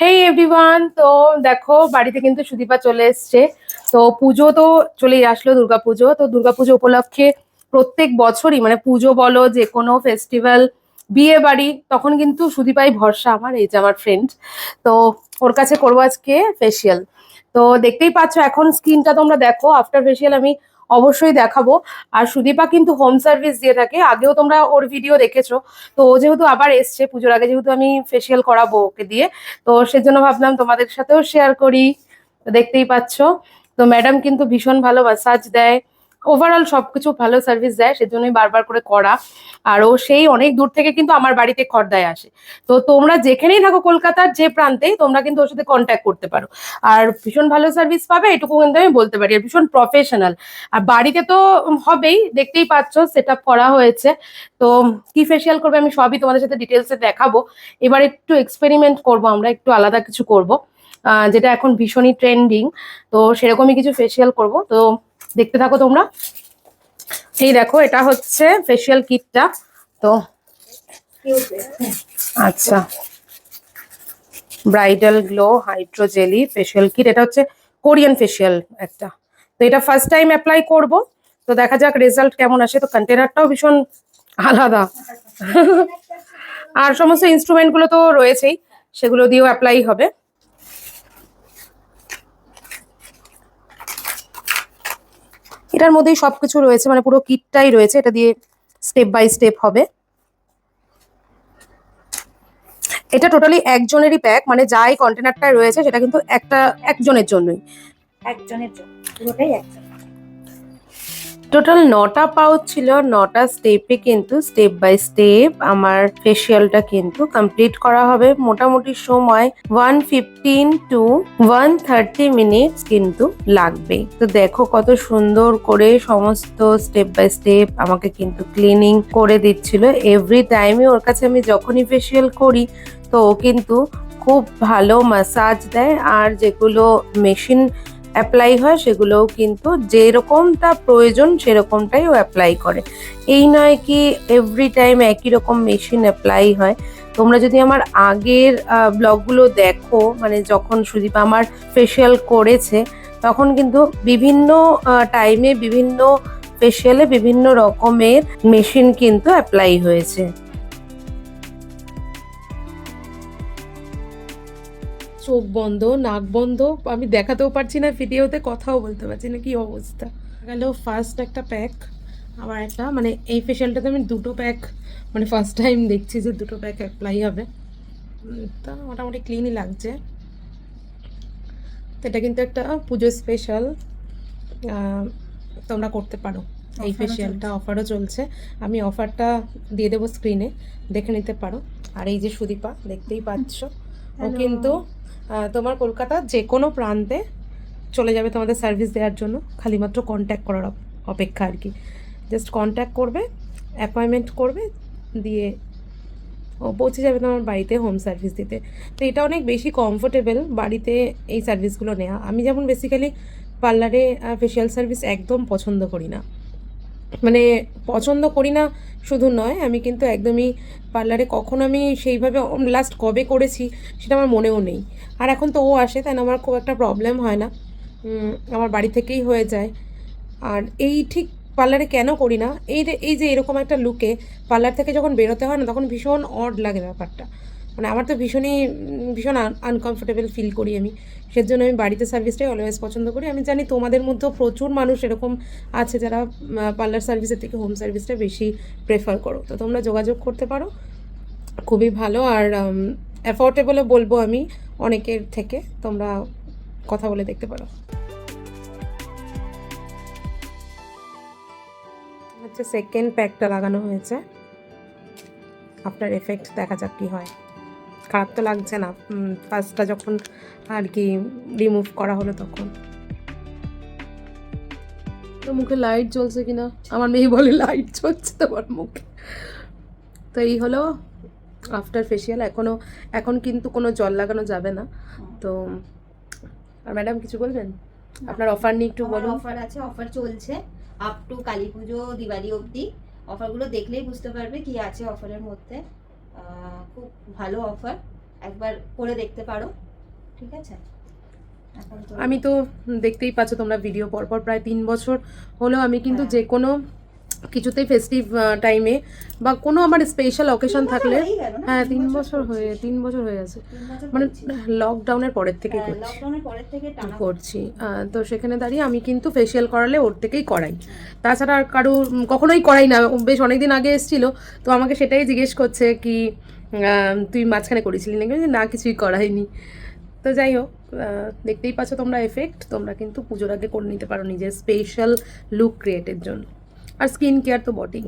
হেই everyone তো দেখো, বাড়িতে কিন্তু সুদীপা চলে এসছে। তো পুজো তো চলেই আসলো দুর্গাপুজো তো দুর্গাপুজো উপলক্ষে প্রত্যেক বছরই মানে পুজো বলো, যে কোনো ফেস্টিভ্যাল বিয়ে বাড়ি, তখন কিন্তু সুদীপাই ভরসা আমার, এই যে আমার ফ্রেন্ড তো ওর কাছে করব আজকে ফেসিয়াল তো দেখতেই পাচ্ছ, এখন স্কিনটা তোমরা দেখো। আফটার ফেসিয়াল আমি অবশ্যই দেখাবো। আর সুদীপা কিন্তু হোম সার্ভিস দিয়ে থাকে। আগেও তোমরা ওর ভিডিও দেখেছ। তো ও যেহেতু আবার এসছে পুজোর আগে, যেহেতু আমি ফেসিয়াল করাবো ওকে দিয়ে, তো সেজন্য ভাবলাম তোমাদের সাথেও শেয়ার করি। দেখতেই পাচ্ছ। তো ম্যাডাম কিন্তু ভীষণ ভালো মাসাজ দেয়। ওভারঅল সবকিছু ভালো সার্ভিস দেয়, সেজন্যই বারবার করে করা। আর ও সেই অনেক দূর থেকে কিন্তু আমার বাড়িতে খর্দায় আসে। তো তোমরা যেখানেই থাকো কলকাতার যে প্রান্তে তোমরা কিন্তু ওর সাথে কন্ট্যাক্ট করতে পারো। আর ভীষণ ভালো সার্ভিস পাবে, এটুকু কিন্তু আমি বলতে পারি। আর ভীষণ প্রফেশনাল আর বাড়িতে তো হবেই, দেখতেই পাচ্ছ সেট করা হয়েছে। তো কি ফেসিয়াল করবে আমি সবই তোমাদের সাথে ডিটেলসে দেখাবো। এবার একটু এক্সপেরিমেন্ট করব আমরা, একটু আলাদা কিছু করব। যেটা এখন ভীষণই ট্রেন্ডিং তো সেরকমই কিছু ফেসিয়াল করব। তো দেখতে থাকো তোমরা। এই দেখো, এটা হচ্ছে ফেসিয়াল কিটটা তো আচ্ছা। ব্রাইডাল গ্লো হাইড্রোজেলি ফেসিয়াল কিট এটা হচ্ছে কোরিয়ান ফেসিয়াল একটা। তো এটা ফার্স্ট টাইম অ্যাপ্লাই করব। তো দেখা যাক রেজাল্ট কেমন আসে। তো কন্টেনারটাও ভীষণ আলাদা। আর সমস্ত ইনস্ট্রুমেন্টগুলো তো রয়েছেই, সেগুলো দিয়েও অ্যাপ্লাই হবে। এটার মধ্যেই সবকিছু রয়েছে মানে পুরো কিটটাই রয়েছে, এটা দিয়ে স্টেপ বাই স্টেপ হবে। এটা টোটালি একজনেরই প্যাক মানে যাই কন্টেনারটা রয়েছে, সেটা কিন্তু একটা, একজনের জন্যই। একজনের জন্য, পুরোটাই একজন টোটাল নটা পাউচ ছিল, নটা স্টেপে কিন্তু স্টেপ বাই স্টেপ আমার ফেসিয়ালটা কিন্তু কমপ্লিট করা হবে। মোটামুটি সময় one fifteen two one thirty minutes কিন্তু লাগবে। তো দেখো কত সুন্দর করে সমস্ত স্টেপ বাই স্টেপ আমাকে কিন্তু ক্লিনিং করে দিচ্ছিল। এভরি টাইমে ওর কাছে আমি যখনই ফেসিয়াল করি, তো ও কিন্তু খুব ভালো মাসাজ দেয়। আর যেগুলো মেশিন অ্যাপ্লাই হয়, সেগুলোও কিন্তু যেরকমটা প্রয়োজন সেরকমটাই ও অ্যাপ্লাই করে। এই নয় কি এভরি টাইম একই রকম মেশিন অ্যাপ্লাই হয়। তোমরা যদি আমার আগের ব্লগগুলো দেখো মানে যখন সুদীপ আমার ফেসিয়াল করেছে, তখন কিন্তু বিভিন্ন টাইমে বিভিন্ন ফেসিয়ালে বিভিন্ন রকমের মেশিন কিন্তু অ্যাপ্লাই হয়েছে। চোখ বন্ধ নাক বন্ধ আমি দেখাতেও পারছি না ভিডিওতে কথাও বলতে পারছি না কি অবস্থা? গেল ফার্স্ট একটা প্যাক আবার একটা মানে এই ফেশিয়ালটাতে আমি দুটো প্যাক মানে ফার্স্ট টাইম দেখছি যে দুটো প্যাক অ্যাপ্লাই হবে। তা মোটামুটি ক্লিনই লাগছে। তো এটা কিন্তু একটা পুজো স্পেশাল তোমরা করতে পারো। এই ফেশিয়ালটা অফারও চলছে। আমি অফারটা দিয়ে দেবো স্ক্রিনে দেখে নিতে পারো। আর এই যে সুদীপা দেখতেই পাচ্ছ। ও কিন্তু তোমার কলকাতার যে কোনো প্রান্তে চলে যাবে তোমাদের সার্ভিস দেওয়ার জন্য। খালি মাত্র কন্ট্যাক্ট করার অপেক্ষা আর কি। জাস্ট কন্ট্যাক্ট করবে অ্যাপয়েন্টমেন্ট করবে, দিয়ে ও পৌঁছে যাবে তোমার বাড়িতে হোম সার্ভিস দিতে। তো এটা অনেক বেশি কমফোর্টেবল বাড়িতে এই সার্ভিসগুলো নেওয়া আমি যেমন বেসিক্যালি পার্লারে ফেশিয়াল সার্ভিস একদম পছন্দ করি না। মানে পছন্দ করি না শুধু নয়, আমি কিন্তু একদমই পার্লারে কখন আমি সেইভাবে লাস্ট কবে করেছি সেটা আমার মনেও নেই। আর এখন তো ও আসে, তাই আমার খুব একটা প্রবলেম হয় না। আমার বাড়ি থেকেই হয়ে যায়। আর এই ঠিক পার্লারে কেন করি না? এই এই যে এরকম একটা লুকে পার্লার থেকে যখন বেরোতে হয় না, তখন ভীষণ অড লাগে ব্যাপারটা। মানে আমার তো ভীষণই ভীষণ আনকমফোর্টেবল ফিল করি আমি। সেজন্য আমি বাড়িতে সার্ভিসটাই অলওয়েজ পছন্দ করি। আমি জানি তোমাদের মধ্যেও প্রচুর মানুষ এরকম আছে যারা পার্লার সার্ভিসের থেকে হোম সার্ভিসটা বেশি প্রেফার করো। তো তোমরা যোগাযোগ করতে পারো। খুবই ভালো। আর অ্যাফোর্ডেবলও বলব আমি অনেকের থেকে। তোমরা কথা বলে দেখতে পারো। হচ্ছে সেকেন্ড প্যাকটা লাগানো হয়েছে। আপনার এফেক্ট দেখা যাক কি হয়। খারাপ তো লাগছে না। ফার্স্টটা যখন আর কি রিমুভ করা হলো তখন। তো মুখে লাইট জ্বলছে কিনা? আমার মেয়ে বলে লাইট জ্বলছে তোমার মুখে। তো এই হলো আফটার ফেসিয়াল এখনও এখন কিন্তু কোনো জল লাগানো যাবে না। তো আর ম্যাডাম কিছু বলবেন? আপনার অফার নিয়ে একটু বলুন। অফার আছে অফার চলছে। আপ টু কালী পুজো দিওয়ালি অবধি। অফারগুলো দেখলেই বুঝতে পারবে কি আছে অফারের মধ্যে। আহ, খুব ভালো অফার একবার করে দেখতে পারো। ঠিক আছে? আমি তো দেখতেই পাচ্ছ তোমরা ভিডিও পরপর প্রায় তিন বছর হলেও আমি কিন্তু হ্যাঁ। যে কোনো কিছুতেই ফেস্টিভ টাইমে বা কোনো আমার স্পেশাল অকেশন থাকলে? হ্যাঁ তিন বছর হয়ে তিন বছর হয়ে গেছে মানে লকডাউনের পরের থেকে হ্যাঁ, করছি। পরের থেকে করছি। তো সেখানে দাঁড়িয়ে আমি কিন্তু ফেসিয়াল করালে ওর থেকেই করাই। তাছাড়া আর কারও কখনোই করাই না। বেশ অনেকদিন আগে এসেছিল। তো আমাকে সেটাই জিজ্ঞেস করছে কি তুই মাঝখানে করেছিলি নাকি? না, কিছুই করাইনি। তো যাই হোক দেখতেই পাচ্ছ তোমরা এফেক্ট তোমরা কিন্তু পুজোর আগে করে নিতে পারো নিজের স্পেশাল লুক ক্রিয়েটের জন্য। আর স্কিন কেয়ার তো বটেই।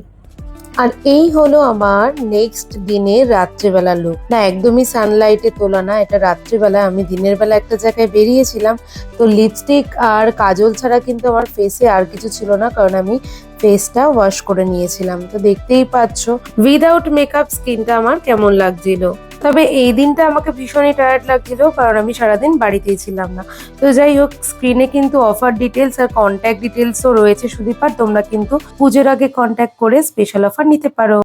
আর এই হলো আমার নেক্সট দিনের রাত্রিবেলা লুক না, একদমই সানলাইটে তোলা না, এটা রাত্রিবেলা আমি দিনের বেলা একটা জায়গায় বেরিয়েছিলাম, তো লিপস্টিক আর কাজল ছাড়া কিন্তু আমার ফেসে আর কিছু ছিল না, কারণ আমি ফেসটা ওয়াশ করে নিয়েছিলাম। তো দেখতেই পাচ্ছ উইদাউট মেকআপ স্কিনটা আমার কেমন লাগছিল। তবে এই দিনটা আমাকে ভীষণই টায়ার্ড লাগছিল, কারণ আমি সারাদিন বাড়িতেই ছিলাম না। তো যাই হোক স্ক্রিনে কিন্তু অফার ডিটেলস আর কন্ট্যাক্ট ডিটেলসও রয়েছে সুদীপার তোমরা কিন্তু পুজোর আগে কন্ট্যাক্ট করে স্পেশাল অফার নিতে পারো।